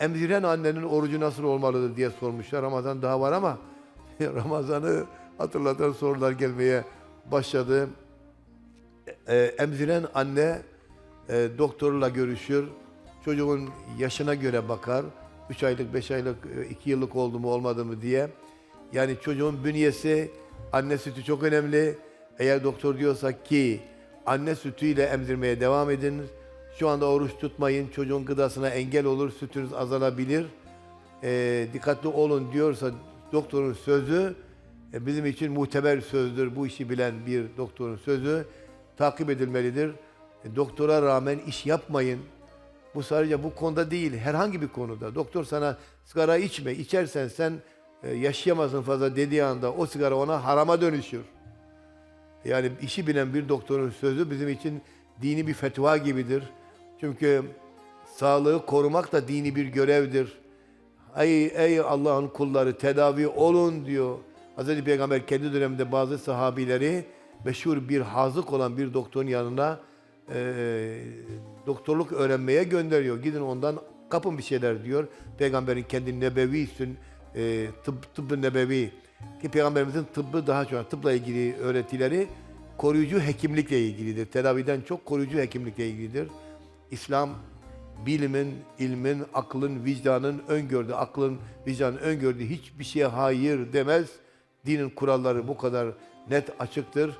Emziren annenin orucu nasıl olmalıdır diye sormuşlar. Ramazan daha var ama Ramazan'ı hatırlatan sorular gelmeye başladı. E, emziren anne e, doktorla görüşür. Çocuğun yaşına göre bakar. 3 aylık, 5 aylık, 2 yıllık oldu mu olmadı mı diye. Yani çocuğun bünyesi, anne sütü çok önemli. Eğer doktor diyorsa ki anne sütüyle emzirmeye devam edin. Şu anda oruç tutmayın, çocuğun gıdasına engel olur, sütünüz azalabilir. E, dikkatli olun diyorsa doktorun sözü e, bizim için muteber sözdür. Bu işi bilen bir doktorun sözü takip edilmelidir. E, doktora rağmen iş yapmayın. Bu sadece bu konuda değil, herhangi bir konuda. Doktor sana sigara içme, içersen sen e, yaşayamazsın fazla dediği anda o sigara ona harama dönüşür. Yani işi bilen bir doktorun sözü bizim için dini bir fetva gibidir. Çünkü sağlığı korumak da dini bir görevdir. Ey, ey Allah'ın kulları tedavi olun diyor. Hz. Peygamber kendi döneminde bazı sahabileri meşhur bir hazık olan bir doktorun yanına eee, doktorluk öğrenmeye gönderiyor. Gidin ondan kapın bir şeyler diyor. Peygamberin kendi nebevi sün, eee tıp, tıbbı nebevi ki Peygamberimizin tıbbı daha çok tıpla ilgili öğretileri koruyucu hekimlikle ilgilidir. Tedaviden çok koruyucu hekimlikle ilgilidir. İslam bilimin, ilmin, aklın, vicdanın öngördüğü, aklın, vicdanın öngördüğü hiçbir şeye hayır demez. Dinin kuralları bu kadar net açıktır.